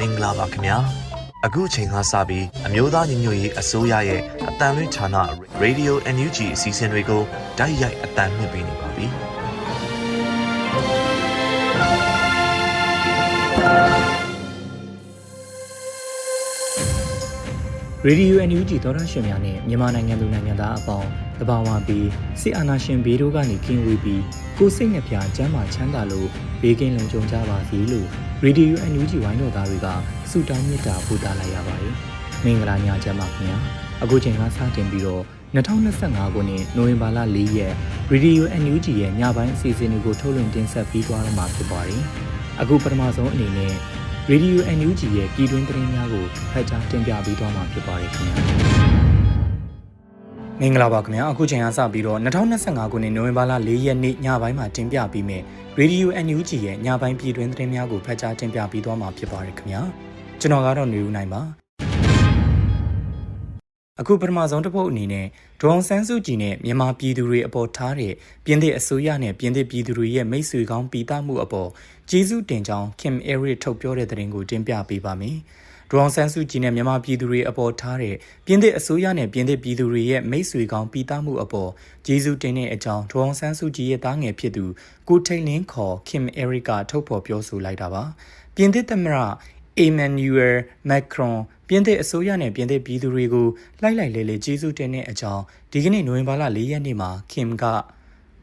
မင်္ဂလာပါခင်ဗျာအခုအချိန်ကစပြီးအမျိုးသားညီညွတ်ရေးအစိုးရရဲ့အတန်လွင့်ဌာန Radio NUG အစီအစဉ်တွေကိုတိုက်ရိုက်အတန်လွှင့်ပေးနေပါပြီရေဒီယိုအန်ယူဂျီသောတာရှင်များနဲ့မြန်မာနိုင်ငံသူနိုင်ငံသားအပေါင်းတဘာဝပြီးစစ်အာဏာရှင်ဘေးတို့ကနေကင်းဝေးပြီး ကိုယ်စိတ်နှပြချမ်းသာချမ်းသာလို့ဘေးကင်းလုံခြုံကြပါစေလို့ရေဒီယိုအန်ယူဂျီဝိုင်းတော်သားတွေကဆုတောင်းမေတ္တာပို့သလိုက်ရပါတယ်။မင်္ဂလာညချမ်းပါခင်ဗျာ။အခုချိန်ကစတင်ပြီးတော့2025ခုနှစ်နိုဝင်ဘာလ4ရက်ရေဒီယိုအန်ယူဂျီရဲ့ညပိုင်းအစီအစဉ်တွေကိုထုတ်လွှင့်တင်ဆက်ပြီးသွားတော့မှာဖြစ်ပါတယ်။အခုပထမဆုံးအနေနဲ့ရေဒီယို NUG ရဲ့ပြည်တွင်းသတင်းများကိုဖတ်ကြားတင်ပြပေးသွားမှာဖြစ်ပါတယ်ခင်ဗျာ မင်္ဂလာပါခင်ဗျာအခုချိန်ကစပြီးတော့2025ခုနှစ်နိုဝင်ဘာလ4ရက်နေ့ညပိုင်းမှာတင်ပြပေးမယ်ရေဒီယို NUG ရဲ့ညပိုင်းပြည်တွင်းသတင်းများကိုဖတ်ကြားတင်ပြပေးသွားမှာဖြစ်ပါတယ်ခင်ဗျာကျွန်တော်ကတော့နေဦးနိုင်ပါအခုပထမဆုံးတစ်ပုတ်အနေနဲ့ဒေါအောင်ဆန်းစုကြည်နဲ့မြန်မာပြည်သူတွေအပေါ်ထားတဲ့ပြင်သစ်အစိုးရနဲ့ပြင်သစ်ပြည်သူတွေရဲ့မိတ်ဆွေကောင်းပီတာမှုအပေါ်ကျေးဇူးတင်ကြောင်း Kim Eric ထုတ်ပြောတဲ့သတင်းကိုတင်ပြပေးပါမယ်။ ဒေါအောင်ဆန်းစုကြည်နဲ့မြန်မာပြည်သူတွေအပေါ်ထားတဲ့ပြင်သစ်အစိုးရနဲ့ပြင်သစ်ပြည်သူတွေရဲ့မိတ်ဆွေကောင်းပီတာမှုအပေါ်ကျေးဇူးတင်တဲ့အကြောင်းဒေါအောင်ဆန်းစုကြည်ရဲ့တားငယ်ဖြစ်သူကိုထိန်လင်းခေါ် Kim Eric ကထုတ်ဖော်ပြောဆိုလိုက်တာပါ။ပြင်သစ်သမ္မတ Emmanuel Macron ပြင်သစ်အစိုးရနဲ့ပြင်သစ်ပြည်သူတွေကိုလိုက်လိုက်လဲလဲကျေးဇူးတင်တဲ့အကြောင်းဒီကနေ့နိုဝင်ဘာလ၄ရက်နေ့မှာ Kim က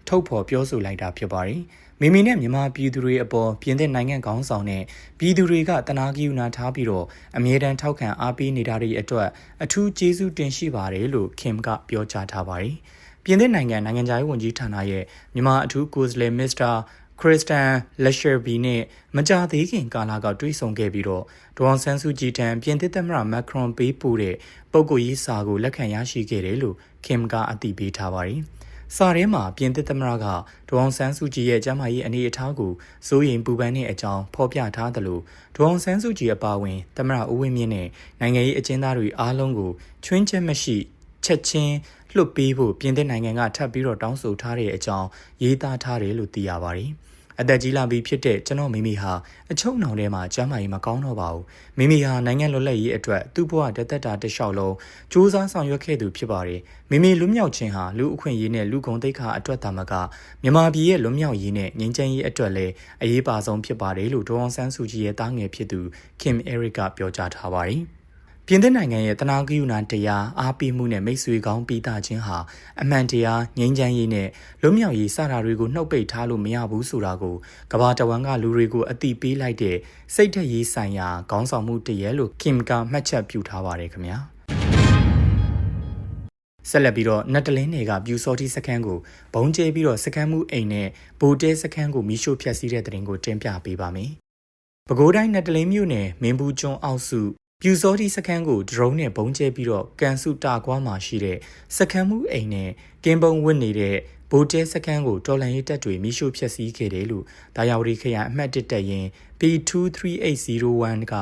ထုတ်ဖော်ပြောဆိုလိုက်တာဖြစ်ပါတယ်။ မိမိနဲ့မြန်မာပြည်သူတွေအပေါ်ပြင်သစ်နိုင်ငံခေါင်းဆောင်နဲ့ပြည်သူတွေကတနာကီယူနာထားပြီးတော့အမြဲတမ်းထောက်ခံအားပေးနေတာတွေအတွက်အထူးကျေးဇူးတင်ရှိပါတယ်လို့ Kim ကပြောကြားထားပါတယ်။ပြင်သစ်နိုင်ငံနိုင်ငံခြားရေးဝန်ကြီးဌာနရဲ့မြန်မာအထူးကိုယ်စားလှယ်မစ္စတာခရစ်စတန်လက်ရှယ်ဘီနဲ့မကြသေးခင်ကာလကတွေ့ဆုံခဲ့ပြီးတော့ဒေါ်အောင်ဆန်းစုကြည်ထံပြင်သစ်သမ္မတမက်ခရွန်ပေးပို့တဲ့ပုဂ္ဂိုလ်ရေးစာကိုလက်ခံရရှိခဲ့တယ်လို့ခင်ကအသိပေးထားပါတယ်။ စာထဲမှာပြင်သစ်သမ္မတကဒေါ်အောင်ဆန်းစုကြည်ရဲ့ကျမ်းမာရေးအနေအထားကိုစိုးရိမ်ပူပန်တဲ့အကြောင်းဖော်ပြထားသလိုဒေါ်အောင်ဆန်းစုကြည်အပါအဝင်သမ္မတဦးဝင်းမြင့်နဲ့နိုင်ငံရေးအကျဉ်းသားတွေအားလုံးကိုချွင်းချက်မရှိချက်ချင်းလွတ်ပေးဖို့ပြင်သစ်နိုင်ငံကထပ်ပြီးတော့တောင်းဆိုထားတဲ့အကြောင်းရေးသားထားတယ်လို့သိရပါတယ်။ အသက်ကြီးလာပြီဖြစ်တဲ့ကျွန်တော်မိမိဟာအချုံနှောင်ထဲမှာကျမ်းမာရေးမကောင်းတော့ပါဘူးမိမိဟာနိုင်ငံလွတ်လပ်ရေးအတွက်သူ့ဘဝတသက်တာတစ်လျှောက်လုံးစူးစမ်းဆောင်ရွက်ခဲ့သူဖြစ်ပါတယ်မိမိလွတ်မြောက်ခြင်းဟာလူအခွင့်အရေးနဲ့လူကုန်သိက္ခာအတွက်သာမကမြန်မာပြည်ရဲ့လွတ်မြောက်ရေးနဲ့ငြိမ်းချမ်းရေးအတွက်လည်းအရေးပါဆုံးဖြစ်ပါတယ်လို့ဒေါအောင်ဆန်းစုကြည်ရဲ့တားငယ်ဖြစ်သူ Kim Eric ကပြောကြားထားပါတယ် ပြင်သစ်နိုင်ငံရဲ့တနာဂယုဏတရားအားပေးမှုနဲ့မိတ်ဆွေကောင်းပြီးသားခြင်းဟာအမှန်တရားငြိမ်းချမ်းရေးနဲ့လွတ်မြောက်ရေးစတာတွေကိုနှုတ်ပိတ်ထားလို့မရဘူးဆိုတာကိုကမ္ဘာတဝန်းကလူတွေကိုအသိပေးလိုက်တဲ့စိတ်ထက်ရေးဆိုင်ရာခေါင်းဆောင်မှုတည်းလို့ Kim ကမှတ်ချက်ပြုထားပါတယ်ခင်ဗျာဆက်လက်ပြီးတော့နတ်တလင်းတွေကပြူစောတိစခန်းကိုဘုံကျဲပြီးတော့စခန်းမှုအိမ်နဲ့ဗိုလ်တဲစခန်းကိုမိရှို့ဖျက်ဆီးတဲ့တဲ့တင်ကိုတင်ပြပေးပါမယ်။ပဲခူးတိုင်းနတ်တလင်းမြို့နယ်မင်းဘူးကျွန်းအောက်စု ပြူစောတိစခန်းကိုဒရုန်းနဲ့ဘုံကျဲပြီးတော့ကန်စုတာကွာမှာရှိတဲ့စခန်းမှုအိမ်နဲ့ကင်းပုံဝစ်နေတဲ့ဗိုလ်တဲစခန်းကိုတော်လန်ရေးတပ်တွေမိရှို့ဖျက်ဆီးခဲ့တယ်လို့ဒါယာဝတီခရိုင်အမှတ်1တပ်ရင်း P23801 က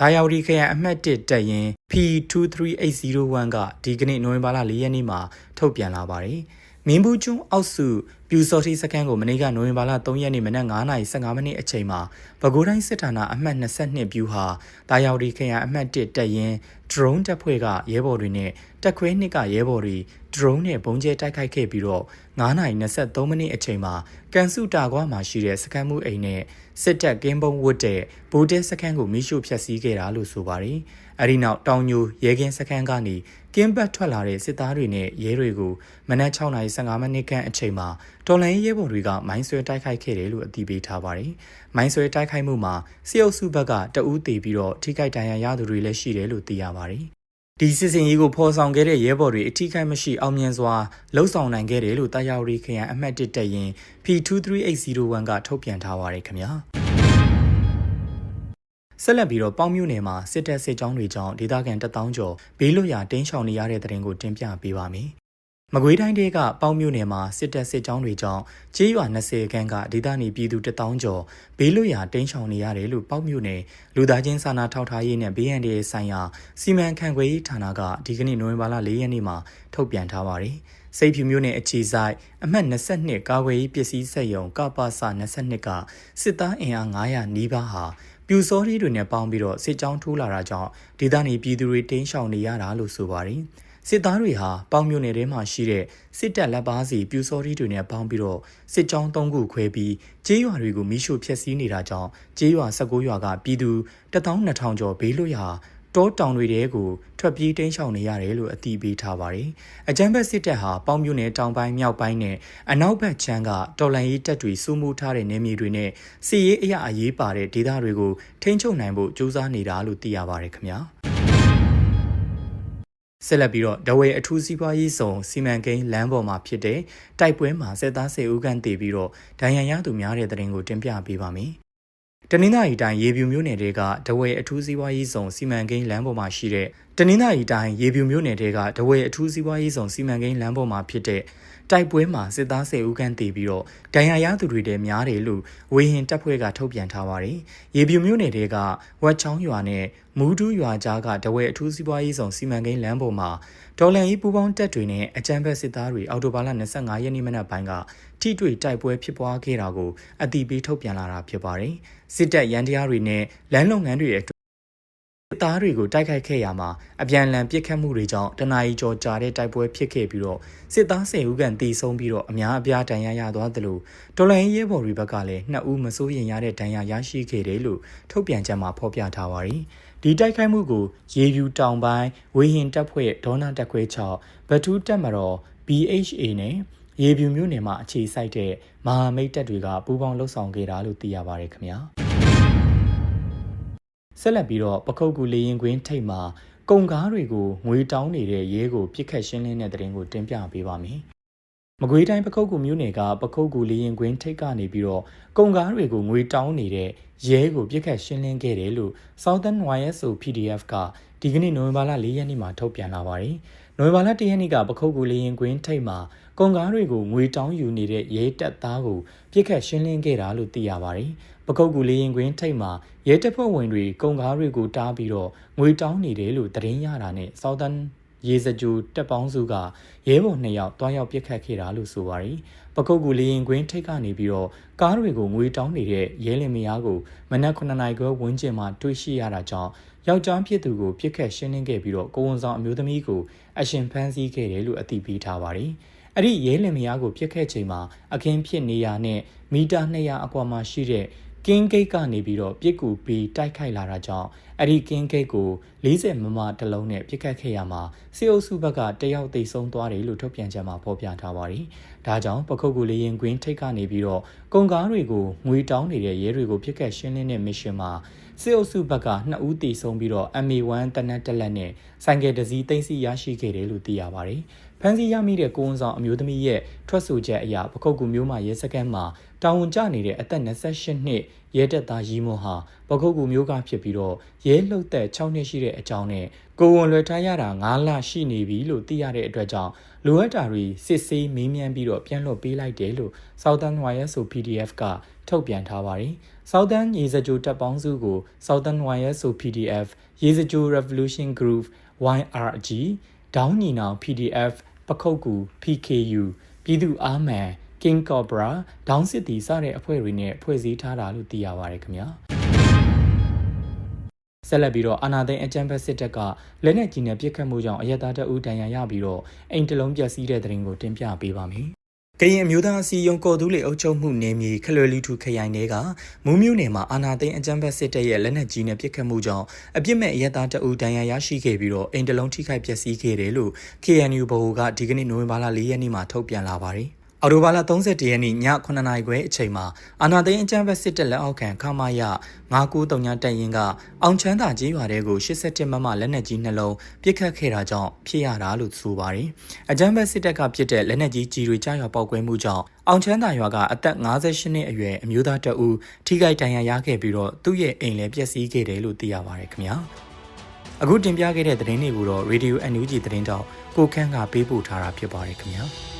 ဒါယာဝတီခရိုင်အမှတ်1တပ်ရင်း P23801 ကဒီကနေ့နိုဝင်ဘာလ4ရက်နေ့မှာထုတ်ပြန်လာပါတယ်။မင်းဘူးကျွန်းအောက်စု ပြူစော်တီစခန်းကိုမနေ့ကနိုဝင်ဘာလ3ရက်နေ့မနက်9:15မိနစ်အချိန်မှာပဲခူးတိုင်းစစ်ဌာနအမှတ်22ပြူဟာတာယာဝတီခရိုင်အမှတ်1တပ်ရင်း drone တပ်ဖွဲ့ကရဲဘော်တွေနဲ့တက်ခွဲနှစ်ကရဲဘော်တွေ drone နဲ့ဘုံကျဲတိုက်ခိုက်ခဲ့ပြီးတော့9:23မိနစ်အချိန်မှာကန်စုတာကွာမှာရှိတဲ့စခန်းမှုအိမ်နဲ့စစ်တပ်ကင်းပုံဝတ်တဲ့ဗိုလ်တဲစခန်းကိုမိရှုဖျက်ဆီးခဲ့တာလို့ဆိုပါတယ်။အဲဒီနောက်တောင်ညိုရဲကင်းစခန်းကနေကင်းဘတ်ထွက်လာတဲ့စစ်သားတွေနဲ့ရဲတွေကိုမနက်6:15မိနစ်ခန့်အချိန်မှာတော်လိုင်းရဲဘော်တွေကမိုင်းဆွဲတိုက်ခိုက်ခဲ့တယ်လို့အသိပေးထားပါတယ်။မိုင်းဆွဲတိုက်ခိုက်မှုမှာစစ်အုပ်စုဘက်ကတအူးတေပြီးတော့ထိခိုက်ဒဏ်ရာရသူတွေလည်းရှိတယ်လို့သိရပါတယ်။ ဒီစစ်စင်ရေးကိုဖော်ဆောင်ခဲ့တဲ့ရဲဘော်တွေအထိခိုက်မရှိအောင်မြင်စွာလှုပ်ဆောင်နိုင်ခဲ့တယ်လို့တာယာဝတီခရိုင်အမှတ်1တပ်ရင်း P23801 ကထုတ်ပြန်ထားပါတယ်ခင်ဗျာဆက်လက်ပြီးတော့ပေါင်းမြို့နယ်မှာစစ်တပ်စစ်ကြောင်းတွေကြောင့်ဒေသခံတထောင်ကျော်ဘေးလွတ်ရာတင်းရှောင်နေရတဲ့တဲ့ရင်ကိုတင်ပြပေးပါမယ်။ မကွေးတိုင်းဒေကပေါင်းမြို့နယ်မှာစစ်တပ်စစ်ကြောင်းတွေကြောင့်ကျေးရွာ20ခန်းကဒေသနေပြည်သူတထောင်ကျော်ဘေးလွတ်ရာတင်းရှောင်နေရတယ်လို့ပေါင်းမြို့နယ်လူသားချင်းစာနာထောက်ထားရေးနဲ့ BND ဆိုင်ရာစီမံခန့်ခွဲရေးဌာနကဒီကနေ့နိုဝင်ဘာလ4ရက်နေ့မှာထုတ်ပြန်ထားပါတယ်။စိတ်ဖြူမျိုးနဲ့အခြေဆိုင်အမှတ်22ကာဝေးပစ္စည်းဆက်ယုံကပ္ပစ22ကစစ်သားအင်အား900နီးပါးဟာပြူစောရီတွေနဲ့ပေါင်းပြီးတော့စစ်ကြောင်းထိုးလာတာကြောင့်ဒေသနေပြည်သူတွေတင်းရှောင်နေရတာလို့ဆိုပါတယ် စစ်သားတွေဟာပေါင်မြို့နယ်ထဲမှာရှိတဲ့စစ်တပ်လက်ပါစီပြူစောရီတွေနဲ့ပေါင်းပြီးတော့စစ်ကြောင်း၃ခုခွဲပြီးကျေးရွာတွေကိုမိရှို့ဖျက်ဆီးနေတာကြောင့်ကျေးရွာ19ရွာကပြည်သူ12000ကျော်ဘေးလွတ်ရာတောတောင်တွေတဲကိုထွက်ပြေးတိမ်းရှောင်နေရတယ်လို့အတည်ပြုထားပါတယ်။အကြမ်းဖက်စစ်တပ်ဟာပေါင်မြို့နယ်တောင်ပိုင်းမြောက်ပိုင်းနဲ့အနောက်ဘက်ခြမ်းကတော်လန်ရေးတပ်တွေစိုးမိုးထားတဲ့နေမြေတွေနဲ့စစ်ရေးအရာအရေးပါတဲ့ဒေသတွေကိုထိန်းချုပ်နိုင်ဖို့ကြိုးစားနေတာလို့သိရပါတယ်ခင်ဗျာ။ ဆက်လက်ပြီးတော့ဒဝဲအထူးစီးပွားရေးဆောင်စီမံကိန်းလမ်းပေါ်မှာဖြစ်တဲ့တိုက်ပွဲမှာစစ်သား၁၀ဦးခန့်တည်ပြီးတော့ဒဏ်ရာရသူများတဲ့တဲ့ရင်ကိုတင်ပြပေးပါမယ်။တနင်္သာရီတိုင်းရေပြူမြို့နယ်တဲကဒဝဲအထူးစီးပွားရေးဆောင်စီမံကိန်းလမ်းပေါ်မှာရှိတဲ့တနင်္သာရီတိုင်းရေပြူမြို့နယ်တဲကဒဝဲအထူးစီးပွားရေးဆောင်စီမံကိန်းလမ်းပေါ်မှာဖြစ်တဲ့ တိုက်ပွဲမှာစစ်သား10ဦးခန့်တည်ပြီးတော့ဒဏ်ရာရသူတွေတည်းများတယ်လို့ဝေဟင်တပ်ဖွဲ့ကထုတ်ပြန်ထားပါတယ်။ရေပြူမြို့နယ်တဲကဝက်ချောင်းရွာနဲ့မူးတူးရွာကြားကဒဝဲအထူးစီးပွားရေးဆောင်စီမံကိန်းလမ်းပေါ်မှာဒေါ်လန်ဤပူပေါင်းတပ်တွေနဲ့အကြမ်းဖက်စစ်သားတွေအော်တိုဘာလ25ရက်နေ့မနက်ပိုင်းကထိတွေ့တိုက်ပွဲဖြစ်ပွားခဲ့တာကိုအတိပေးထုတ်ပြန်လာတာဖြစ်ပါတယ်။စစ်တပ်ရန်တရားတွေနဲ့လမ်းလုံငန်းတွေအတွက်စစ် သားတွေကိုတိုက်ခိုက်ခဲ့ရမှာအပြန်အလှန်ပစ်ခတ်မှုတွေကြောင့်တနအီကျော်ကြာတဲ့တိုက်ပွဲဖြစ်ခဲ့ပြီးတော့စစ်သား10ဦးခန့်တေဆုံးပြီးတော့အများအပြားဒဏ်ရာရသွားသလိုဒေါ်လန်ရဲဘော်တွေဘက်ကလည်း2ဦးမစိုးရင်ရတဲ့ဒဏ်ရာရရှိခဲ့တယ်လို့ထုတ်ပြန်ချက်မှာဖော်ပြထားပါတယ်။ဒီတိုက်ခိုက်မှုကိုရေပြူတောင်ပိုင်းဝေဟင်တပ်ဖွဲ့ဒေါနာတက်ခွဲ6ဗထူးတက်မတော် BHA နဲ့ရေပြူမြို့နယ်မှာအခြေစိုက်တဲ့မဟာမိတ်တပ်တွေကပူးပေါင်းလှုပ်ဆောင်ခဲ့တာလို့သိရပါတယ်ခင်ဗျာ ဆက်လက်ပြီးတော့ပခုတ်ကူလေရင်ကွင်းထိပ်မှာကုံကားတွေကိုငွေတောင်းနေတဲ့ရဲကိုပြစ်ခတ်ရှင်းလင်းတဲ့တဲ့ရင်ကိုတင်ပြပေးပါမယ်မကွေးတိုင်းပခုတ်ကူမြို့နယ်ကပခုတ်ကူလေရင်ကွင်းထိပ်ကနေပြီးတော့ကုံကားတွေကိုငွေတောင်းနေတဲ့ရဲကိုပြစ်ခတ်ရှင်းလင်းခဲ့တယ်လို့ Southern YSO PDF ကဒီကနေ့နိုဝင်ဘာလ၄ရက်နေ့မှာထုတ်ပြန်လာပါတယ်။နိုဝင်ဘာလ၁ရက်နေ့ကပခုတ်ကူလေရင်ကွင်းထိပ်မှာကုန်ကားတွေကိုငွေတောင်းယူနေတဲ့ရဲတပ်သားကိုပြစ်ခတ်ရှင်းလင်းခဲ့တာလို့သိရပါတယ်။ ပခုတ်ကူလေရင်ကွင်းထိပ်မှာရဲတပ်ဖွဲ့ဝင်တွေကုန်ကားတွေကိုတားပြီးတော့ငွေတောင်းနေတယ်လို့သတင်းရတာနဲ့ Southern ရေစကြိုတက်ပေါင်းစုကရဲဘော်နှစ်ယောက်တွားရောက်ပြစ်ခတ်ခဲ့တာလို့ဆိုပါတယ်။ပကုတ်ကူလေရင်ကွင်းထိတ်ကနေပြီးတော့ကားတွေကိုငွေတောင်းနေတဲ့ရဲလင်မယားကိုမနက်9နာရီခွဲဝန်းကျင်မှာတွေ့ရှိရတာကြောင့်ယောက်ျားဖြစ်သူကိုပြစ်ခတ်ရှင်းလင်းခဲ့ပြီးတော့ကိုဝန်ဆောင်အမျိုးသမီးကိုအရှင်ဖမ်းဆီးခဲ့တယ်လို့အသိပေးထားပါတယ်။အဲ့ဒီရဲလင်မယားကိုပြစ်ခတ်ချိန်မှာအခင်းဖြစ်နေရနဲ့မီတာ200အကွာမှာရှိတဲ့ ကင်းဂိတ်ကနေပြီးတော့ပြစ်ကူပြီးတိုက်ခိုက်လာတာကြောင့်အဲ့ဒီကင်းဂိတ်ကို40မမတလုံးနဲ့ပြစ်ခတ်ခဲ့ရမှာစီအုပ်စုဘက်ကတယောက်သိဆုံးသွားတယ်လို့ထုတ်ပြန်ချက်မှာဖော်ပြထားပါတယ်။ဒါကြောင့်ပခုတ်ကူလေရင်ကွင်းထိတ်ကနေပြီးတော့ကုန်ကားတွေကိုငွေတောင်းနေတဲ့ရဲတွေကိုပြစ်ခတ်ရှင်းလင်းတဲ့မစ်ရှင်မှာစစ်အုပ်စုဘက်က2ဦးတည်ဆုံးပြီးတော့ MA1 တနက်တက်လက်နဲ့ဆိုင်ကယ်တစ်စီးသိမ်းဆီးရရှိခဲ့တယ်လို့သိရပါတယ်။ဖမ်းဆီးရမိတဲ့ကိုဝန်ဆောင်အမျိုးသမီးရဲ့ထွက်ဆိုချက်အရပခုတ်ကူမျိုးမှာရဲစခန်းမှာ တာဝန်ကျနေတဲ့အသက်28နှစ်ရဲတပ်သားရီမွန်ဟာပခုတ်ကူမျိုးကဖြစ်ပြီးတော့ရဲလှုပ်သက်6နှစ်ရှိတဲ့အကြောင်းနဲ့ကိုဝန်လွယ်ထားရတာ9လရှိနေပြီလို့သိရတဲ့အတွက်ကြောင့်လိုအပ်တာတွေစစ်ဆေးမေးမြန်းပြီးတော့ပြန်လွှတ်ပေးလိုက်တယ်လို့ Southern YSO PDF ကထုတ်ပြန်ထားပါတယ်။ Southern ရေစကြိုတပ်ပေါင်းစုကို Southern YSO PDF ရေစကြို Revolution Group YRG ဒေါင်းညီနောင် PDF ပခုတ်ကူ PKU ပြည်သူ့အာမန် King Cobra ဒေါင်းစစ်တီစတဲ့အဖွဲ့တွေနဲ့ဖွဲ့စည်းထားတာလို့သိရပါတယ်ခင်ဗျာဆက်လက်ပြီးတော့အာနာသိန်းအကြံဖက်စစ်တပ်ကလက်နက်ကြီးနဲ့ပစ်ခတ်မှုကြောင့်အရက်သားတအူတန်ရာရပြီးတော့အိမ်တလုံးပျက်စီးတဲ့တဲ့ရင်ကိုတင်ပြပေးပါမယ်ကရင်အမျိုးသားအစည်းအရုံးကော်သူးလေအုပ်ချုပ်မှုနယ်မြေခလွယ်လီထူခရိုင်တွေကမူးမြို့နယ်မှာအာနာသိန်းအကြမ်းဖက်စစ်တပ်ရဲ့လက်နက်ကြီးနဲ့ပစ်ခတ်မှုကြောင့်အပြစ်မဲ့အရက်သားတအူဒဏ်ရာရရှိခဲ့ပြီးတော့အိမ်တလုံးထိခိုက်ပျက်စီးခဲ့တယ်လို့ KNU ဗဟိုကဒီကနေ့နိုဝင်ဘာလ၄ရက်နေ့မှာထုတ်ပြန်လာပါတယ်။ အော်တိုဘာလ31ရက်နေ့ည9နာရီခွဲအချိန်မှာအာနာသိန်းအကြမ်းဖက်စစ်တပ်လက်အောက်ခံခမာယ993တပ်ရင်းကအောင်ချမ်းသာကြီးရွာတဲကို87မမလက်နက်ကြီးနှလုံးပစ်ခတ်ခဲ့တာကြောင့်ဖြစ်ရတာလို့ဆိုပါတယ်။အကြမ်းဖက်စစ်တပ်ကပစ်တဲ့လက်နက်ကြီးကြီးတွေကြားရွာပေါက်ကွဲမှုကြောင့်အောင်ချမ်းသာရွာကအသက်58နှစ်အရွယ်အမျိုးသားတအူထိခိုက်ဒဏ်ရာရခဲ့ပြီးတော့သူ့ရဲ့အိမ်လည်းပျက်စီးခဲ့တယ်လို့သိရပါတယ်ခင်ဗျာ။အခုတင်ပြခဲ့တဲ့သတင်းတွေကိုတော့ Radio NUG သတင်းတောက်ကိုခန့်ကပေးပို့ထားတာဖြစ်ပါတယ်ခင်ဗျာ။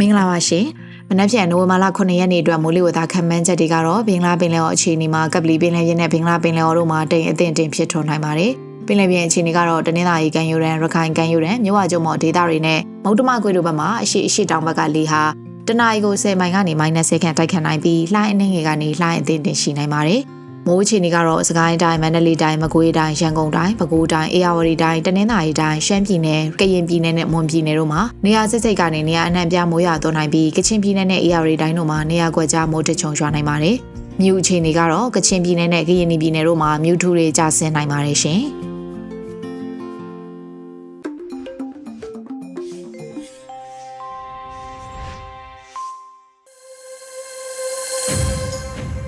မင်္ဂလာပါရှင်မနက်ဖြန်နိုဝင်ဘာလ9ရက်နေ့အတွက်မိုးလေဝသခန့်မှန်းချက်တွေကတော့ဘင်္ဂလားပင်လယ်အော်အခြေအနေမှာကပလီပင်လယ်ပြင်နဲ့ဘင်္ဂလားပင်လယ်အော်တို့မှာတိမ်အထင်တင်ဖြစ်ထွန်းနိုင်ပါတယ်ပင်လယ်ပြင်အခြေအနေကတော့တနင်္လာရီကန်ယူရန်ရခိုင်ကန်ယူရန်မြဝကျုံမော်ဒေသတွေနဲ့မုတ်တမကွေတို့ဘက်မှာအရှိအရှိတောင်ဘက်ကလေဟာတနအီကို10မိုင်ကနေ -10 ခန့်တိုက်ခတ်နိုင်ပြီးလှိုင်းအနှင်းငယ်ကနေလှိုင်းအသင့်တင်ရှိနိုင်ပါတယ်။ မိုးအခြေအနေကတော့စကိုင်းတိုင်းမန္တလေးတိုင်းမကွေးတိုင်းရန်ကုန်တိုင်းပဲခူးတိုင်းအေရဝတီတိုင်းတနင်္သာရီတိုင်းရှမ်းပြည်နယ်ကရင်ပြည်နယ်နဲ့မွန်ပြည်နယ်တို့မှာနေရာစစ်စိတ်ကနေနေရာအနှံ့ပြမိုးရွာသွန်းနိုင်ပြီးကချင်ပြည်နယ်နဲ့အေရဝတီတိုင်းတို့မှာနေရာကွက်ကြားမိုးတချုံရွာနိုင်ပါတယ်။မြို့အခြေအနေကတော့ကချင်ပြည်နယ်နဲ့ကရင်ပြည်နယ်တို့မှာမြို့ထူတွေကျဆင်းနိုင်ပါတယ်ရှင်။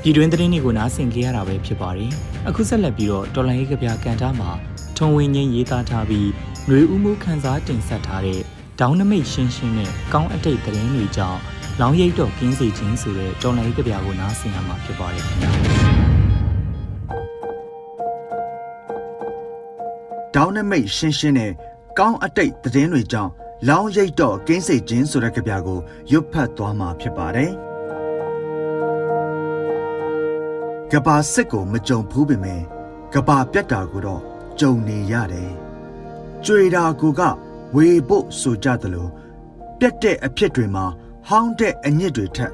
ပြည်တွင်းသတင်းတွေကိုနားဆင်ကြရတာပဲဖြစ်ပါတယ်အခုဆက်လက်ပြီးတော့တော်လိုင်းရေးကဗျာကန်တာမှာထုံဝင်းငင်းရေးသားထားပြီးຫນွေဦးမှုခန်းစားတင်ဆက်ထားတဲ့ဒေါင်းနမိတ်ရှင်းရှင်းနဲ့ကောင်းအတိတ်သတင်းတွေကြောင့်လောင်ရိပ်တော့ကင်းစီခြင်းဆိုတဲ့တော်လိုင်းရေးကဗျာကိုနားဆင်ရမှာဖြစ်ပါတယ်ခင်ဗျာဒေါင်းနမိတ်ရှင်းရှင်းနဲ့ကောင်းအတိတ်သတင်းတွေကြောင့်လောင်းရိပ်တော့ကင်းစိတ်ခြင်းဆိုတဲ့ကြပြကိုရွတ်ဖတ်သွားမှာဖြစ်ပါတယ်။ ကဘာစစ်ကိုမကြုံဘူးပေမဲ့ကဘာပြတ်တာကိုတော့ကြုံနေရတယ်။ကြွေတာကိုကဝေဖို့ဆိုကြသလိုပြတ်တဲ့အဖြစ်တွေမှာဟောင်းတဲ့အညစ်တွေထက်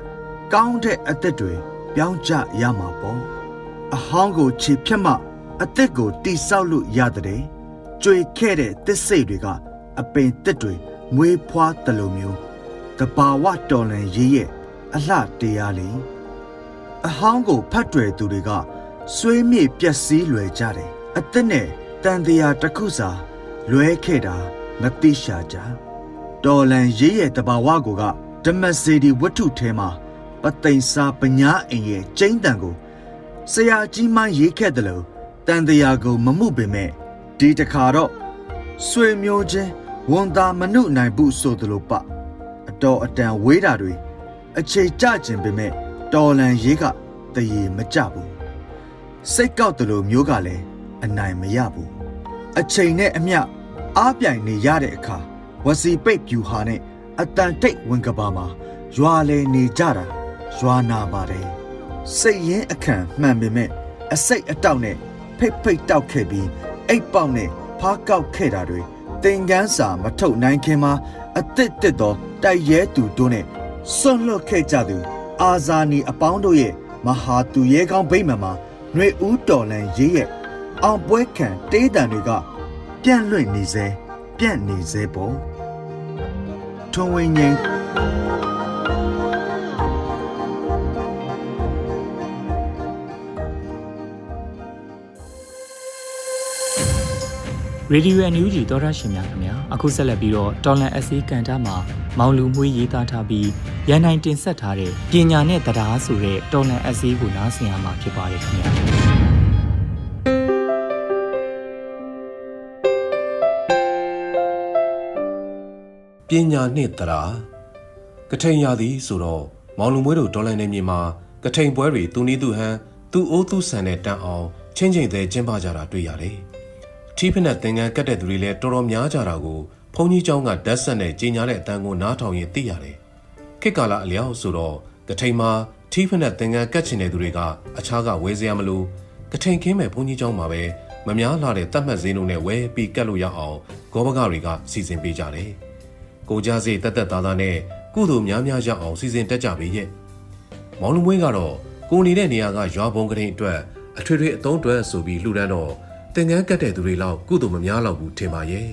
ကောင်းတဲ့အသက်တွေပြောင်းကြရမှာပေါ့။အဟောင်းကိုခြေဖြတ်မှအသက်ကိုတိဆောက်လို့ရတဲ့။ကြွေခဲ့တဲ့သစ်စိတ်တွေကအပင်တစ်တွေမွေးဖွားတယ်လို့မျိုးတဘာဝတော်လန်ရေးရဲ့အလှတရားလေး အဟောင်းကိုဖတ်တွယ်သူတွေကဆွေးမြေ့ပျက်စီးလွယ်ကြတယ်အသက်နဲ့တန်တရားတစ်ခုစာလွဲခဲ့တာမသိရှာကြတော်လန်ရေးရဲ့တဘာဝကိုကဓမ္မစေဒီဝတ္ထုထဲမှာပသိမ်စာပညာအိမ်ရဲ့ကျိန်းတန်ကိုဆရာကြီးမှရေးခဲ့တယ်လို့တန်တရားကိုမမှုပေမဲ့ဒီတခါတော့ဆွေမျိုးချင်းဝန်သားမနုနိုင်ဘူးဆိုသလိုပအတော်အတန်ဝေးတာတွေအခြေကျခြင်းပေမဲ့ တော်လန်ရေးကတရေမကြဘူးစိတ်ကောက်တယ်လို့မျိုးကလည်းအနိုင်မရဘူးအချိန်နဲ့အမျှအားပြိုင်နေရတဲ့အခါဝစီပိတ်ပြူဟာနဲ့အတန်တိတ်ဝင်ကဘာမှာရွာလဲနေကြတာရွာနာပါတယ်စိတ်ရင်းအခန့်မှန်ပေမဲ့အစိတ်အတောက်နဲ့ဖိတ်ဖိတ်တောက်ခဲ့ပြီးအိတ်ပေါက်နဲ့ဖားကောက်ခဲ့တာတွေသင်ကန်းစာမထုတ်နိုင်ခင်မှာအသစ်တစ်သောတိုက်ရဲသူတို့နဲ့စွန့်လွတ်ခဲ့ကြသူ အာဇာနီအပေါင်းတို့ရဲ့မဟာသူရဲကောင်းဗိမ္မာန်မှာຫນွေဦးတော်လန်ရေးရဲ့အောင်ပွဲခံတေးတံတွေကပြန့်လွင့်နေစေပြန့်နေစေပေါ့ထွန်ဝင်းငိမ့် ရေဒီယိုအန်ယူဂျီသောရရှင်များခင်ဗျာအခုဆက်လက်ပြီးတော့တော်လန်အစီကန်တာမှာမောင်လူမွေးရေးသားထားပြီးရန်နိုင်တင်ဆက်ထားတဲ့ပညာနဲ့တရားဆိုတဲ့တော်လန်အစီကိုနားဆင်ရမှာဖြစ်ပါတယ်ခင်ဗျာပညာနှင့်တရာကထိန်ရသည်ဆိုတော့မောင်လူမွေးတို့ဒေါ်လာနယ်မြေမှာကထိန်ပွဲတွေသူနည်းသူဟန်သူအိုးသူဆန်နဲ့တန်အောင်ချင်းချင်းသေးကျင်းပကြတာတွေ့ရတယ်။ ထီးဖက်နဲ့သင်္ကန်းကတ်တဲ့သူတွေလည်းတော်တော်များကြတာကိုဘုန်းကြီးเจ้าကဓာတ်ဆက်နဲ့ကြီးညာတဲ့အတန်းကိုနားထောင်ရင်သိရတယ်။ခေတ်ကာလအလျောက်ဆိုတော့ကထိန်မှာထီးဖက်နဲ့သင်္ကန်းကတ်ချင်တဲ့သူတွေကအခြားကဝဲစရာမလိုကထိန်ခင်းမဲ့ဘုန်းကြီးเจ้าမှာပဲမများလာတဲ့တတ်မှတ်ဈေးနှုန်းနဲ့ဝဲပြီးကတ်လို့ရအောင်ဂောဘကတွေကစီစဉ်ပေးကြတယ်။ ကိုကြစေတက်တက်သားသားနဲ့ကုသိုလ်များများရအောင်စီစဉ်တက်ကြပေရဲ့မောင်လူမွေးကတော့ကိုနေတဲ့နေရာကရွာဘုံကလေးအတွက်အထွေထွေအသုံးအတွက်ဆိုပြီးလှူဒန်းတော့ တင်ငန်းကတ်တဲ့သူတွေလောက်ကုသိုလ်မများတော့ဘူးထင်ပါရဲ့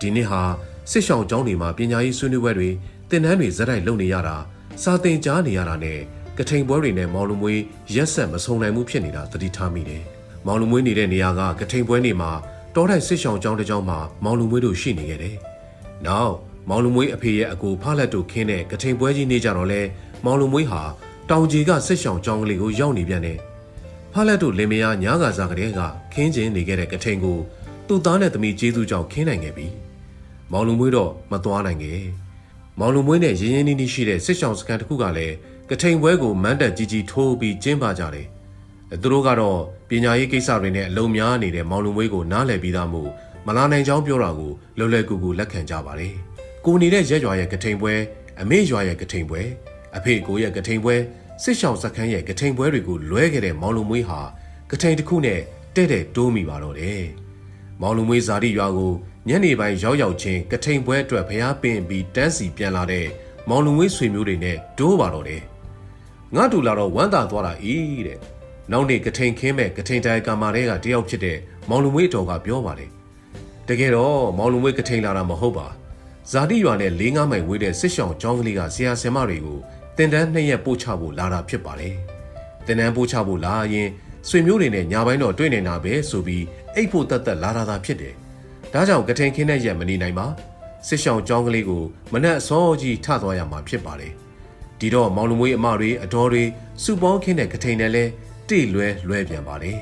ဒီနေ့ဟာစစ်ဆောင်ကျောင်းတွေမှာပညာရေးဆွေးနွေးပွဲတွေတင်နန်းတွေဇက်တိုက်လုပ်နေရတာစာသင်ကြားနေရတာနဲ့ကထိန်ပွဲတွေနဲ့မောင်လူမွေးရက်ဆက်မဆုံနိုင်မှုဖြစ်နေတာသတိထားမိတယ်မောင်လူမွေးနေတဲ့နေရာကကထိန်ပွဲနေမှာတောတိုက်စစ်ဆောင်ကျောင်းတစ်ကျောင်းမှာမောင်လူမွေးတို့ရှိနေခဲ့တယ်နောက်မောင်လူမွေးအဖေရဲ့အကူဖလက်တို့ခင်းတဲ့ကထိန်ပွဲကြီးနေကြတော့လဲမောင်လူမွေးဟာတောင်ကြီးကစစ်ဆောင်ကြောင်းကလေးကိုရောက်နေပြန်တယ်။ ဖလက်တို့လင်မယားညားကာစားကလေးကခင်းကျင်နေခဲ့တဲ့ကထိန်ကိုသူ့သားနဲ့သမီးကျေးဇူးကြောင့်ခင်းနိုင်ခဲ့ပြီ။မောင်လူမွေးတော့မသွားနိုင်ခဲ့။မောင်လူမွေးနဲ့ရင်းရင်းနှီးနှီးရှိတဲ့စစ်ဆောင်စကန်တစ်ခုကလည်းကထိန်ပွဲကိုမန်းတက်ကြီးကြီးထိုးပြီးကျင်းပကြတယ်။သူတို့ကတော့ပညာရေးကိစ္စတွေနဲ့အလုံးများနေတဲ့မောင်လူမွေးကိုနားလည်ပြီးသားမို့မလာနိုင်ကြောင်းပြောတာကိုလွယ်လွယ်ကူကူလက်ခံကြပါတယ်။ကိုနေတဲ့ရက်ရွာရဲ့ကထိန်ပွဲအမေရွာရဲ့ကထိန်ပွဲအဖေကိုရဲ့ကထိန်ပွဲ စစ်ဆောင်စခန်းရဲ့ကထိန်ပွဲတွေကိုလွဲခဲ့တဲ့မောင်လူမွေးဟာကထိန်တစ်ခုနဲ့တဲ့တဲ့တိုးမိပါတော့တယ်။မောင်လူမွေးဇာတိရွာကိုညနေပိုင်းရောက်ရောက်ချင်းကထိန်ပွဲအတွက်ဖျားပင်ပြီးတန်းစီပြန်လာတဲ့မောင်လူငွေဆွေမျိုးတွေနဲ့ဒိုးပါတော့တယ်ငါတူလာတော့ဝမ်းသာသွားတာဤတဲ့နောက်နေ့ကထိန်ခင်းမဲ့ကထိန်တိုင်ကာမာတွေကတယောက်ဖြစ်တဲ့မောင်လူငွေတော်ကပြောပါတယ်တကယ်တော့မောင်လူငွေကထိန်လာတာမဟုတ်ပါဇာတိရွာနဲ့၄၅မိုင်ဝေးတဲ့စစ်ရှောင်းကျောင်းကလေးကဆရာဆရာမတွေကို တင်တန်းနှစ်ရက်ပို့ချဖို့လာတာဖြစ်ပါတယ်တင်တန်းပို့ချဖို့လာရင်ဆွေမျိုးတွေနဲ့ညာပိုင်းတော့တွေ့နေတာပဲဆိုပြီးအိတ်ဖို့တက်တက်လာတာသာဖြစ်တယ်ဒါကြောင့်ကထိန်ခင်းတဲ့ရက်မနေနိုင်ပါစစ်ရှောင်းကျောင်းကလေးကိုမနက်အစောကြီးထသွားရမှာဖြစ်ပါတယ်ဒီတော့မောင်လူမွေးအမတွေအတော်တွေစုပေါင်းခင်းတဲ့ကထိန်နဲ့လဲတိလွဲလွဲပြန်ပါတယ်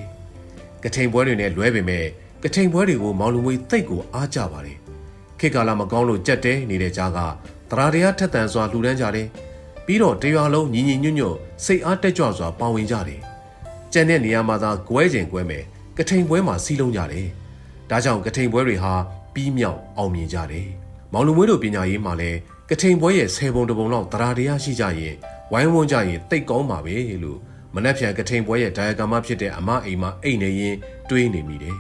ကထိန်ပွဲတွေနဲ့လွဲပေမဲ့ကထိန်ပွဲတွေကိုမောင်လူမွေးသိတ်ကိုအားကြပါတယ်ခေတ်ကာလမကောင်းလို့ကြက်တဲနေတဲ့ကြားကတရာတရားထက်တန်စွာလှူဒန်းကြတယ် ပြီးတော့တရွာလုံးညီညီညွတ်ညွတ်စိတ်အားတက်ကြွစွာပါဝင်ကြတယ်ကြံတဲ့နေရာမှာသာကွဲကျင်ကွဲမယ်ကထိန်ပွဲမှာစီးလုံးကြတယ်ဒါကြောင့်ကထိန်ပွဲတွေဟာပြီးမြောက်အောင်မြင်ကြတယ်မောင်လူမွေးတို့ပညာရေးမှာလည်းကထိန်ပွဲရဲ့ဆယ်ပုံတစ်ပုံလောက်တရာတရားရှိကြရင်ဝိုင်းဝန်းကြရင်တိတ်ကောင်းပါပဲလို့မနှက်ဖြန်ကထိန်ပွဲရဲ့ဒိုင်ဂါမဖြစ်တဲ့အမအိမ်မှာအိတ်နေရင်တွေးနေမိတယ်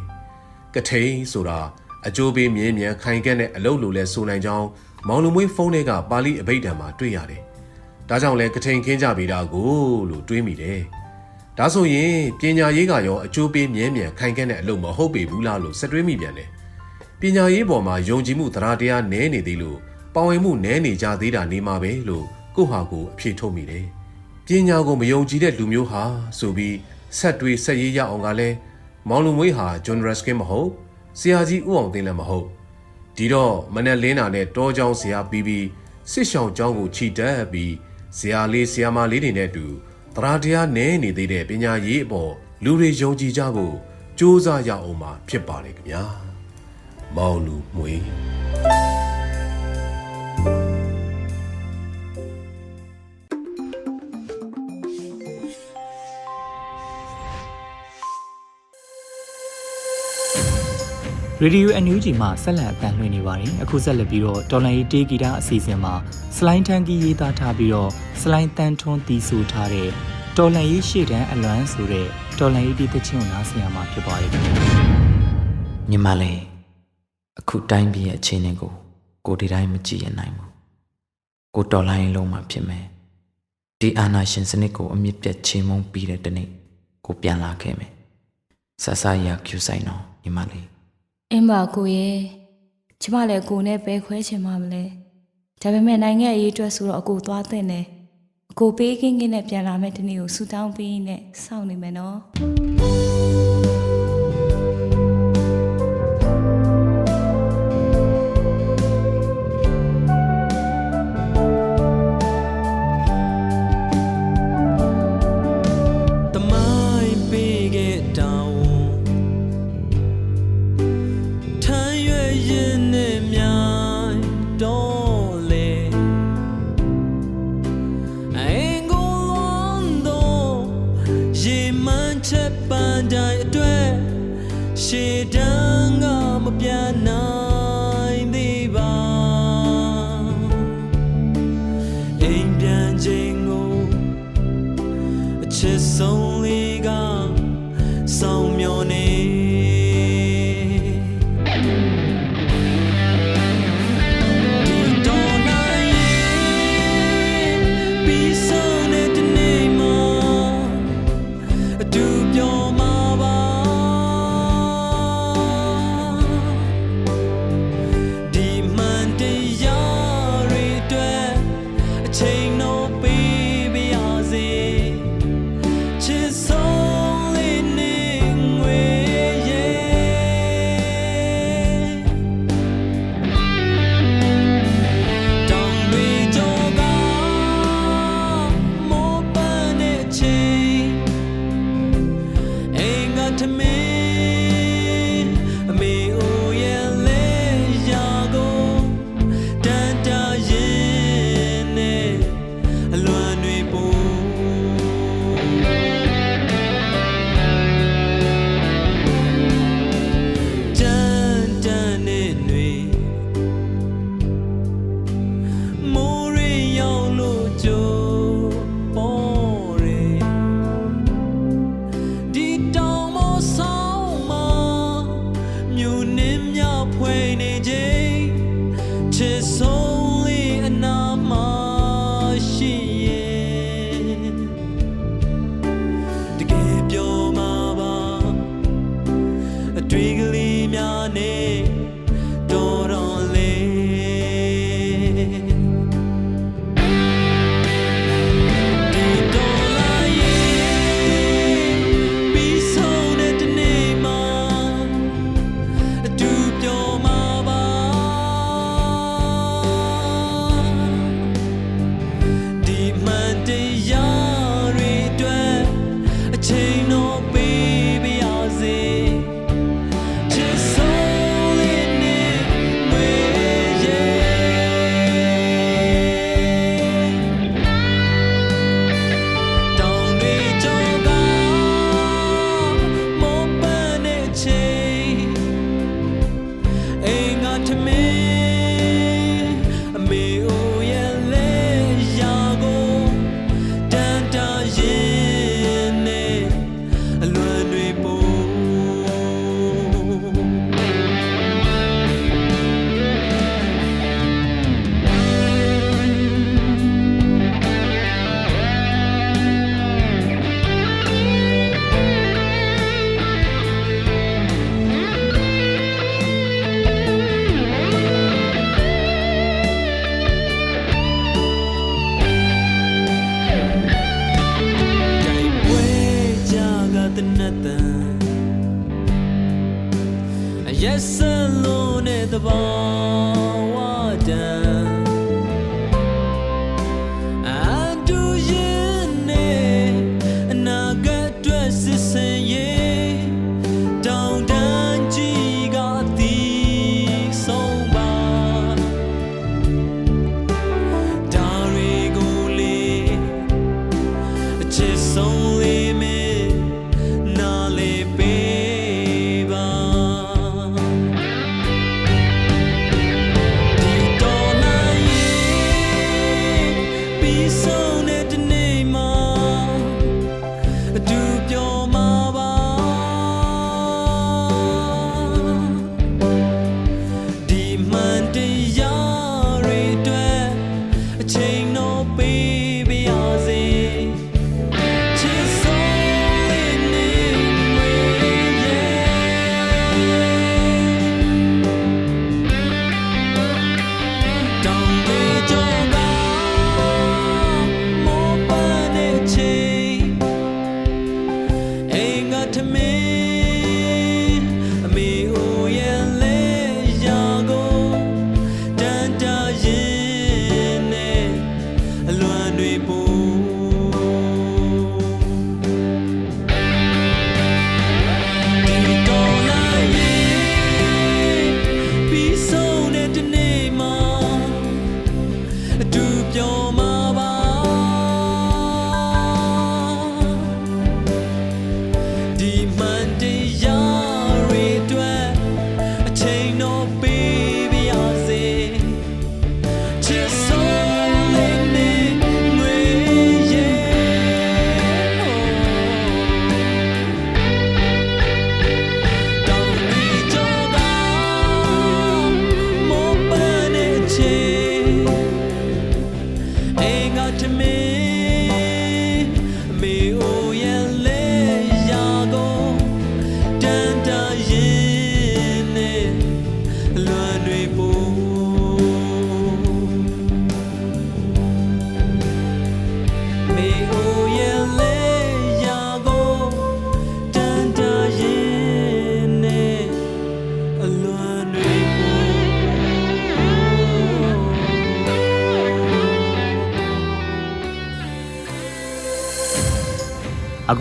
ကထိန်ဆိုတာအကျိုးပေးမြင်းမြန်ခိုင်ကက်တဲ့အလုပ်လိုလဲဆိုနိုင်ကြောင်းမောင်လူမွေးဖုန်းထဲကပါဠိအဘိဓမ္မာတွေ့ရတယ် ဒါကြောင့်လဲကထိန်ခင်းကြပေးတာကိုလို့တွေးမိတယ်။ဒါဆိုရင်ပညာရေးကရောအကျိုးပေးမြဲမြံခိုင်ခဲ့တဲ့အလုပ်မဟုတ်ပေဘူးလားလို့စက်တွေးမိပြန်တယ်။ပညာရေးပေါ်မှာယုံကြည်မှုသရတရားနည်းနေသေးလို့ပါဝင်မှုနည်းနေကြသေးတာနေမှာပဲလို့ကိုဟာကိုအဖြေထုတ်မိတယ်။ပညာကိုမယုံကြည်တဲ့လူမျိုးဟာဆိုပြီးဆက်တွေးဆက်ရေးရအောင်ကလည်းမောင်လူမွေးဟာဂျွန်ဒရက်စကင်မဟုတ်ဆရာကြီးဦးအောင်သိန်းလည်းမဟုတ်ဒီတော့မနက်လင်းတာနဲ့တောချောင်းဆရာပြီးပြီးစစ်ရှောင်းချောင်းကိုခြိတက်ပြီး ဆရာလေးဆရာမလေးတွေနဲ့အတူတရားတရားနည်းနေသေးတဲ့ပညာရေးအပေါ်လူတွေယုံကြည်ကြဖို့စူးစမ်းရအောင်မှာဖြစ်ပါတယ်ခင်ဗျာမောင်လူမွေး ရေဒီယိုအန်ယူဂျီမှဆက်လက်အသံလွှင့်နေပါတယ်အခုဆက်လက်ပြီးတော့တော်လန်ရေးတေးဂီတအစီအစဉ်မှာစလိုင်းထန်ကီရေးသားထားပြီးတော့စလိုင်းတန်ထွန်းတီးဆိုထားတဲ့တော်လန်ရေးရှေ့တန်းအလွမ်းဆိုတဲ့တော်လန်ရေးတေးသချင်းကိုနားဆင်ရမှာဖြစ်ပါတယ်ခင်ဗျာညီမလေးအခုတိုင်းပြည်ရဲ့အခြေအနေကိုကိုဒီတိုင်းမကြည့်ရနိုင်ဘူးကိုတော်လိုင်းလုံးမှာဖြစ်မယ်ဒီအာနာရှင်စနစ်ကိုအမြင့်ပြတ်ချေမှုန်းပြီးတဲ့တနေ့ကိုပြန်လာခဲ့မယ်ဆဆရကျူဆိုင်တော့ညီမလေး အင်းပါကိုရဲ့ကျမလည်းကိုနဲ့ပဲခွဲချင်မှမလဲဒါပေမဲ့နိုင်ငံအရေးအတွက်ဆိုတော့အကိုသွားတဲ့နဲ့အကိုပေးကင်းကင်းနဲ့ပြန်လာမယ့်ဒီနေ့ကိုဆူတောင်းပေးနဲ့စောင့်နေမယ်နော် Yes alone at the bar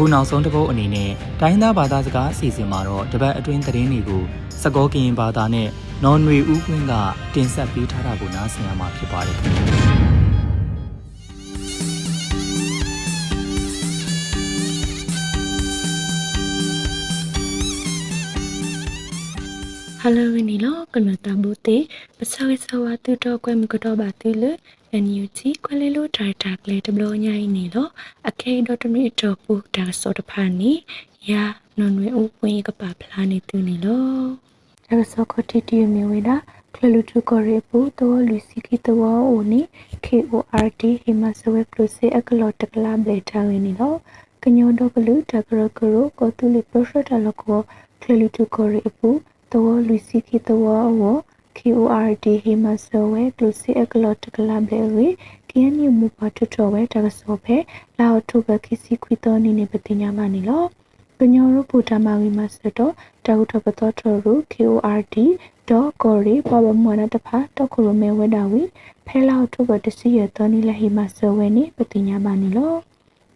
အခုနောက်ဆုံးတစ်ပုတ်အနေနဲ့တိုင်းသားဘာသာစကားအစီအစဉ်မှာတော့တပတ်အတွင်းသတင်းတွေကိုစကောကရင်ဘာသာနဲ့နော်နွေဦးကွင်းကတင်ဆက်ပေးထားတာကိုနားဆင်ရမှာဖြစ်ပါတယ်ခင်ဗျာဟယ်လိုဝင်းနီလောကနတဘူတေပစဝိဆဝတူတော့ကွဲမကတော့ပါတူလ အန်ယူဂျီခွဲလေးလို့ဒရိုက်တာကလေးတဘလို့ညိုင်းနေလောအခေဒေါ်တမီတော့ပူဒါစောတဖာနီယာနွန်ဝဲဦးပွင့်ကပါဖလားနေတူနေလောဒါစောခတီတီမြေဝေတာကလလူတူကိုရီပူတော့လူစီကီတော့အိုနီ KORT ဟိမဆဝဲပလုစေအကလောတကလာဘလေတာဝင်းနီလောကညောတော့ကလူတကရကရကိုတူလီပရိုရှတာလကိုကလလူတူကိုရီပူတော့လူစီကီတော့အော KORD ဟိမဆဝဲကလုစီအကလောတကလာဘလေဝီ KNU မူပါထတော်ဝဲတကစောဖဲလာအထုဘခိစီခွီတော်နေနေပတိညာမနီလောကညောရပူတမဝီမစတော့တကုထပတော်တော်ရူ KORD ဒေါ်ကိုရီပပမွနာတဖာတခုရမဲဝဲတာဝီဖဲလာအထုဘတစီရတော်နီလဟိမဆဝဲနေပတိညာမနီလော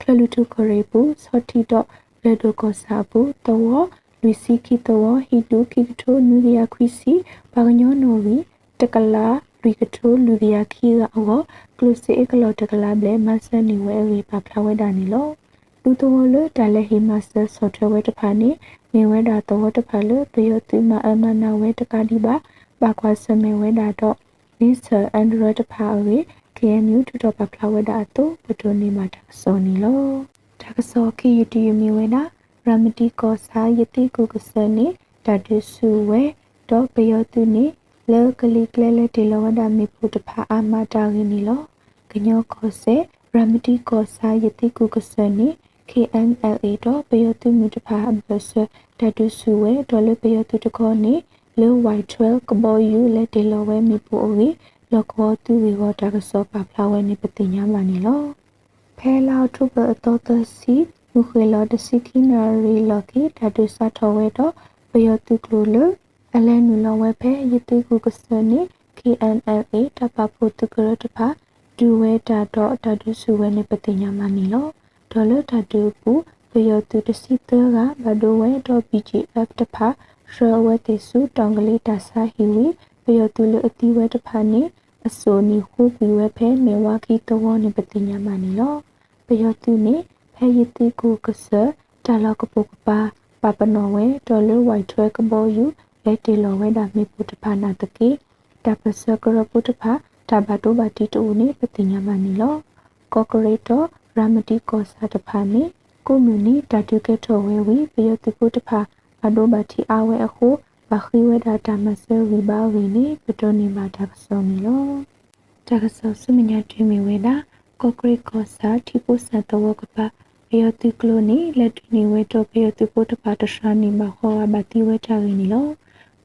ကလလူတူကိုရီပူစောတီတော့လေဒိုကိုစာပူတော့ လူစီကီတော့ဟီတူကီတိုနူရီယာခွီစီဘာညောနိုဝီတကလာလူကတိုလူရီယာခီကအောကလုစီအကလောတကလာဘလေမဆန်နီဝဲဝီပါဖလာဝဲတာနီလောလူတော်လတလည်းဟိမဆာဆော့ဖ်ဝဲတဖာနေနေဝဲတာတော့တဖာလို့တရတိမအမနာဝဲတကဒီပါဘာကွာစမဲဝဲတာတော့ Mr. Android တဖာဝေ KNU တူတော့ပါဖလာဝဲတာတော့ဘဒိုနေမှာတဆောနီလောတကဆောခီယူတီမီဝဲတာ ရမတီကောစာယတိကုကစနေတတဆူဝဲတော့ပယောတုနေလောကလီကလဲလဲတေလဝဒမေပုတဖာအာမတာရင်းနီလောကညောခောစေရမတီကောစာယတိကုကစနေ KNLA တော့ပယောတုမြတဖာအဘဆတတဆူဝဲဒေါ်လပယောတုတခေါနေလော Y12 ကဘောယူလက်တေလဝဲမေပုအိုဝီလောကောတူဝီဝတာကစောပါဖလာဝဲနေပတိညာမနီလောဖဲလာထုပအတော်တစီ မူခေလောတစီခိနာရီလော်ကီဓာတုစာထောဝဲတော့ပယောတုကလိုလအလဲနူလောဝဲဖဲယတိကူကစနိ KNLA တပပုတကရတဖာဒူဝဲတာတော့တဒုစုဝဲနေပတိညာမနီလောဒေါ်လတဒူပူပယောတုတစီတကဘဒိုဝဲတော့ BGF တဖာရှောဝဲတေစုတောင်ကလေးတာဆာဟီဝီပယောတုလအတိဝဲတဖာနေအစိုးနီခုပီဝဲဖဲနေဝါကီတဝနေပတိညာမနီလောပယောတုနေ ဖဲယတိကူကစတာလကပုကပါပပနောဝဲဒေါ်လဝိုက်ထွဲကဘောယူလက်တေလောဝဲဒါမေပုတဖာနာတကေတပစကရပုတဖာတဘတုဘတိတူနေပတိညာမနီလောကော်ပိုရေးတော်ရမတိကောစာတဖာနေကိုမြူနီတတုကေထောဝဲဝီပယတိပုတဖာဘဒိုဘတိအဝဲအခုဘခိဝဲဒါတမဆဝီဘာဝီနေပတောနေမာတကဆောနီလောတကဆောစုမညာတွင်မီဝဲတာကော်ကရစ်ကောစာတိပုစတဝကပါ ပယတိကလိုနီလက်တူနီဝဲတော့ပယတိပုတဖာတရှာနီမဟောဘတိဝဲတာဝီနီလော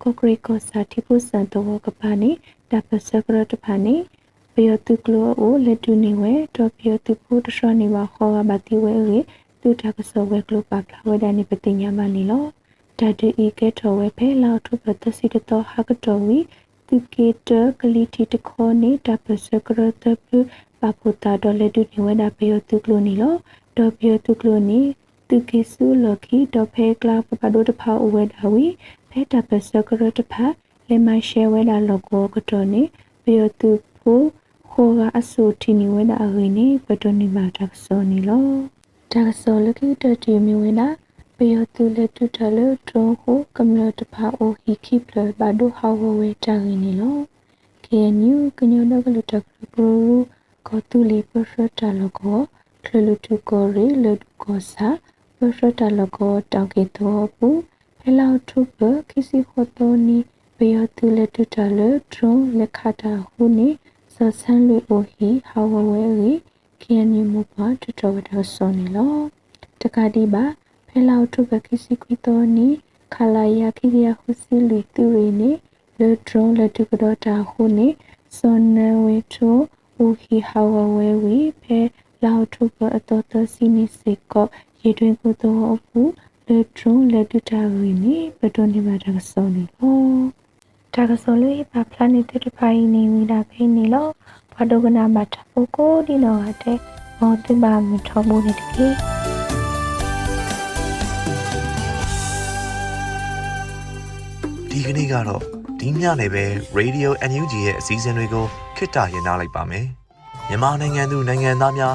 ကော်ကရစ်ကောစာတိပုစတဝကပါနေတပစကရတဖာနေပယတုကလောအိုလက်တူနေဝဲတော့ပယတုပုတရှောနေပါခေါ်ပါတိဝဲရေသူတကဆောဝဲကလောပါပလာဝဲဒနိပတိညာမနီလောတတူဤကဲထော်ဝဲဖဲလောက်ထုပတစီတတော်ဟာကတော်ဝီသူကေတကလီတီတခေါနေတပစကရတပပပူတာဒေါ်လက်တူနေဝဲတာပယတုကလောနီလော တော့ပယတုကလောနီသူကေဆူလခီတော့ဖဲကလာပပဒိုတဖာဝဲတာဝီဖဲတပစကရတဖာလေမရှဲဝဲတာလောကောကတော်နေပယတုဖို့ခေါ်ကအဆူတီနီဝဲတာအရင်းနေပတနီမာတာဆောနီလောတာဆောလကိတတီမီဝဲတာပယတုလက်တုတလဒရုံဟုကမ္လတဖာအိုဟီခိပလဘဒုဟောဝဝဲတာရင်းနေလော KNU ကညောဒကလတကပရူကောတူလီပရတာလကော ခလလူတုကောရီလဒကောစာပရတာလကောတောက်ကေတောပူဖဲလောက်ထုပခိစီခိုတိုနီပယတုလက်တုတလဒရုံလက်ခတာဟုနေဆဆန်လူအိုဟီဟောဝဝဲရီ KNU မပါတတော်ဝဒဆောနီလောတကတိပါဖဲလောက်ထုပခိစီခွီတိုနီခလာယာခိရဟုစီလူတူရီနေလေဒရုံလက်တုကတော်တာဟုနေစောနဝေထိုအိုဟီဟောဝဝဲဝီဖဲ လောက်ထုပအတော်တစီနီစေကောရေတွင်ကိုတော့အပူလေဒရုံလက်တုတာရီနေပတော်နေမှာတဆောနီလောတာကဆိုလေးပါပလနစ်တဖိုင်နေဝီတာဖိနေလောဘာဒိုကနာမတ်ပိုကိုဒီနောတဲ့မောတိပါမထောမှုနေတကေဒီကနေ့ကတော့ဒီညနေပဲ Radio NUG ရဲ့အစည်းအဝေးကိုခਿੱတရရလိုက်ပါမယ်မြန်မာနိုင်ငံသူနိုင်ငံသားများ